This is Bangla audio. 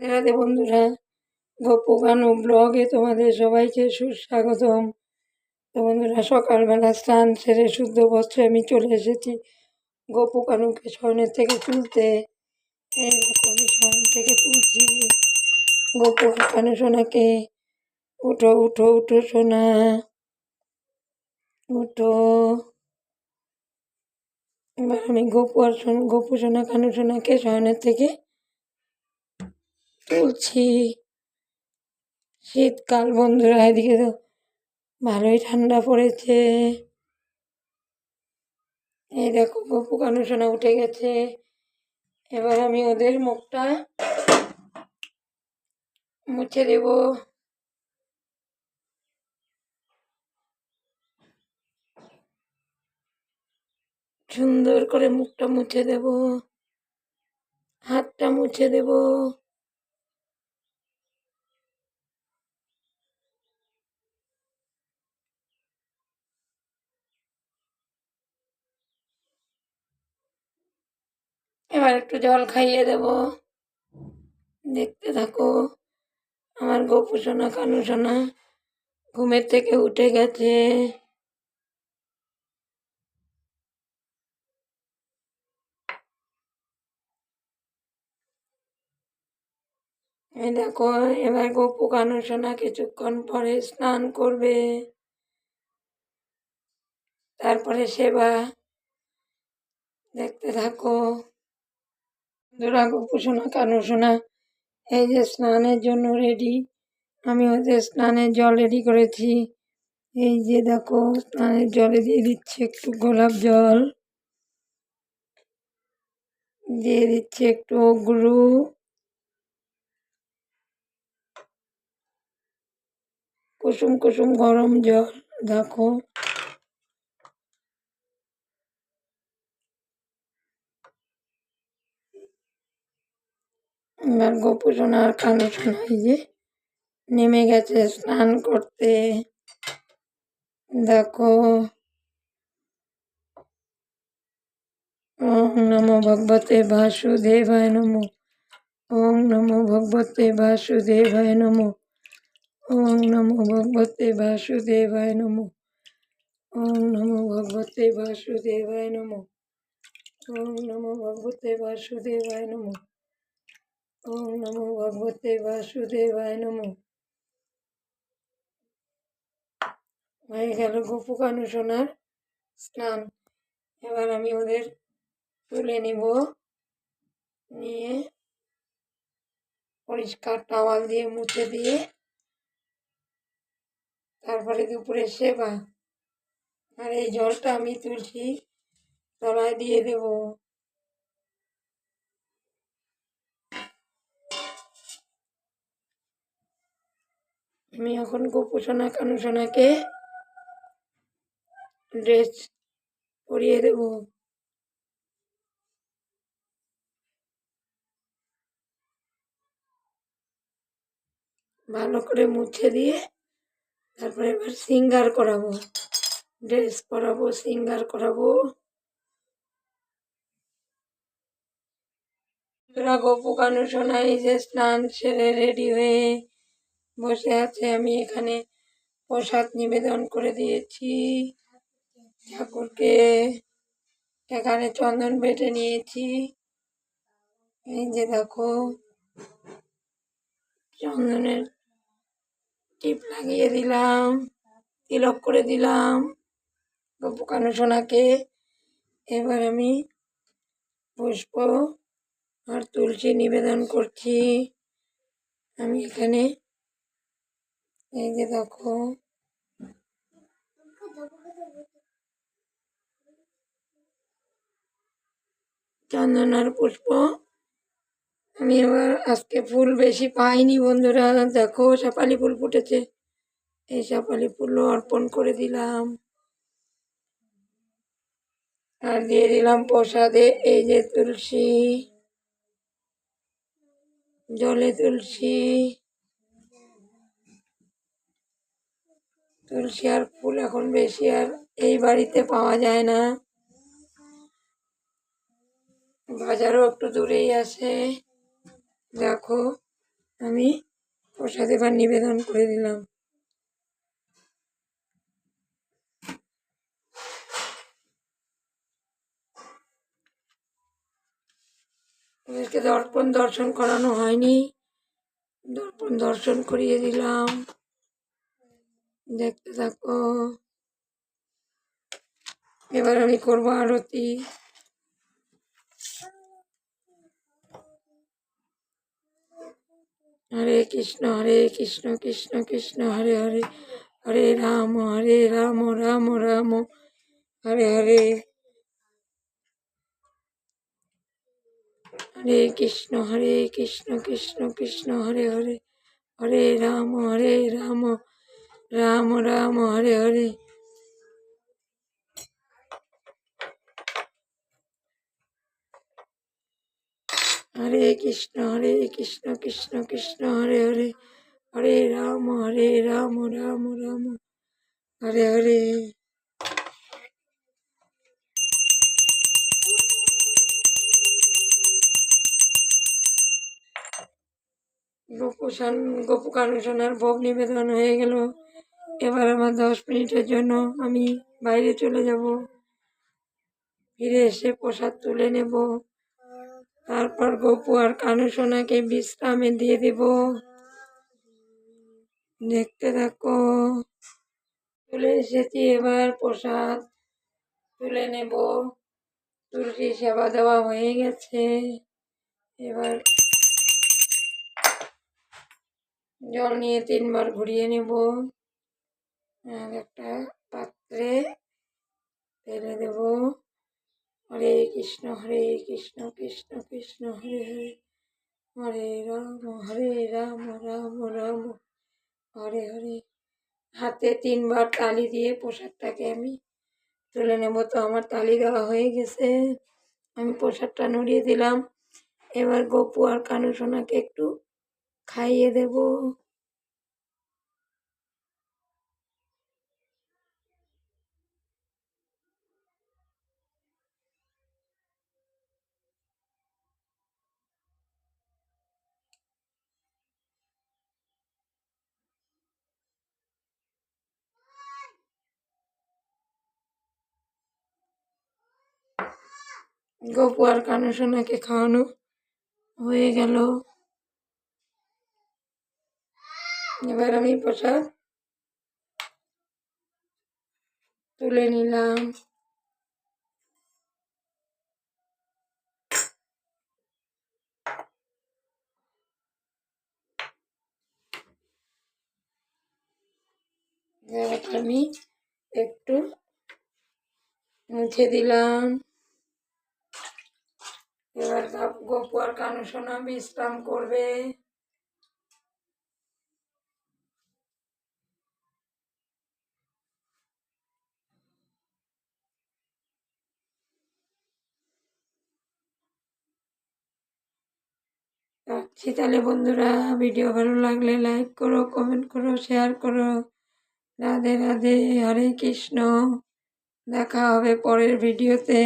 রাধে বন্ধুরা গপ্পু কানু ব্লগে তোমাদের সবাইকে সুস্বাগতম। তো বন্ধুরা, সকালবেলা স্নান সেরে শুদ্ধ বস্ত্রে আমি চলে এসেছি গপু কানুকে শয়নের থেকে তুলতে। এইরকম শয়ন থেকে তুলছি। গপু কানু সোনাকে, উঠো উঠো উঠো সোনা, উঠো। এবার আমি গপু আর সোনা, গপু সোনা, কানু সোনাকে শয়নের থেকে তুলছি শীতকাল বন্ধুরা, এদিকে তো ভালোই ঠান্ডা পড়েছে। এই দেখো গপু কানু সোনা উঠে গেছে। এবার আমি ওদের মুখটা মুছে দেব। সুন্দর করে মুখটা মুছে দেব। হাতটা মুছে দেব। এবার একটু জল খাইয়ে দেব। দেখতে থাকো, আমার গপু সোনা, কানু সোনা ঘুমের থেকে উঠে গেছে। দেখো, এবার গপু, কানু সোনা কিছুক্ষণ পরে স্নান করবে। তারপরে সেবা। দেখতে থাকো। বন্ধুরা গপু সোনা কানু সোনা এই যে স্নানের জন্য রেডি আমি ওদের স্নানের জল রেডি করেছি। এই যে দেখো, স্নানের জলে দিয়ে দিচ্ছে একটু গোলাপ জল। দিয়ে দিচ্ছে একটু অগ্রু। কুসুম কুসুম গরম জল, দেখো। এবার গপু সোনা আর কানু সোনা এই যে নেমে গেছে, স্নান করতে। দেখো। ওম নমো ভগবতে বাসুদেবায় নমো। ওম নমো ভগবতে বাসুদেবায় নমো। ওম নমো ভগবতে বাসুদেবায় নমো। ওম নমো ভগবতে বাসুদেবায় নমো। ওম নমো ভগবতে বাসুদেবায় নমো। ওম নমো ভগবতে বাসুদেবায় নমো হয়ে গেল গপু কানু সোনার স্নান। এবার আমি ওদের তুলে নিব। নিয়ে পরিষ্কার টাওয়াল দিয়ে মুছে দিয়ে তারপরে দুপুরে সেবা। আর এই জলটা আমি তুলছি তলায় দিয়ে দেব। আমি এখন গপু সোনা কানু সোনাকে ড্রেস পরিয়ে দেব। ভালো করে মুছে দিয়ে তারপরে এবার সিঙ্গার করাবো। ড্রেস পরাবো, সিঙ্গার করাবো। গপু কানু সোনা এই যে স্নান সেরে রেডি হয়ে বসে আছে, আমি এখানে প্রসাদ নিবেদন করে দিয়েছি। ঠাকুরকে এখানে চন্দন বেটে নিয়েছি। এই যে দেখো, চন্দনের টিপ লাগিয়ে দিলাম, তিলক করে দিলাম গপু কানু সোনাকে। এবার আমি পুষ্প আর তুলসী নিবেদন করছি। আমি এখানে এই যে দেখো। চন্দনার পুষ্প। আমি এবার আজকে ফুল বেশি পাইনি বন্ধুরা। দেখো সাপালি ফুল ফুটেছে। এই সাপালি ফুলও অর্পণ করে দিলাম। আর দিয়ে দিলাম প্রসাদে, এই যে তুলসী। জলে তুলসী। তুলসী আর ফুল এখন বেশি আর এই বাড়িতে পাওয়া যায় না। বাজারও একটু দূরেই আছে। দেখো, আমি প্রসাদ এবার নিবেদন করে দিলাম। দর্পণ দর্শন করানো হয়নি। দর্পণ দর্শন করিয়ে দিলাম। দেখতে থাকো। এবার আমি করব আরতি। হরে কৃষ্ণ হরে কৃষ্ণ কৃষ্ণ কৃষ্ণ, হরে হরে হরে রাম হরে রাম রাম রাম, হরে হরে। হরে কৃষ্ণ হরে কৃষ্ণ কৃষ্ণ কৃষ্ণ, হরে হরে হরে রাম হরে রাম রাম রাম হরে হরে হরে কৃষ্ণ হরে কৃষ্ণ কৃষ্ণ কৃষ্ণ হরে হরে হরে রাম হরে রাম রাম রাম হরে হরে গোপুসান গোপুকানুসোনার ভোগ নিবেদন হয়ে গেল এবার আমার দশ মিনিটের জন্য আমি বাইরে চলে যাব। ফিরে এসে প্রসাদ তুলে নেব। তারপর গপু আর কানুসোনাকে বিশ্রামে দিয়ে দেব। দেখতে থাকো। চলে এসেছি এবার প্রসাদ তুলে নেব। তুলসী সেবা দেওয়া হয়ে গেছে। এবার জল নিয়ে তিনবার ঘুরিয়ে নেব। আর একটা পাত্রে ফেলে দেব। হরে কৃষ্ণ হরে কৃষ্ণ কৃষ্ণ কৃষ্ণ, হরে হরে। হরে রাম হরে রাম রাম রাম। হরে হরে। হাতে তিনবার তালি দিয়ে প্রসাদটাকে আমি তুলে নেব। তো আমার তালি দেওয়া হয়ে গেছে। আমি প্রসাদটা নড়িয়ে দিলাম। এবার গপু আর কানু সোনাকে একটু খাইয়ে দেব। গপু আর কানু সোনাকে খাওয়ানো হয়ে গেল। এবার আমি প্রসাদ তুলে নিলাম। আমি একটু মুছে দিলাম। এবার গপ- কানু সোনা বিশ্রাম করবে। রাখছি তাহলে বন্ধুরা, ভিডিও ভালো লাগলে লাইক করো কমেন্ট করো শেয়ার করো। রাধে রাধে, হরে কৃষ্ণ। দেখা হবে পরের ভিডিওতে।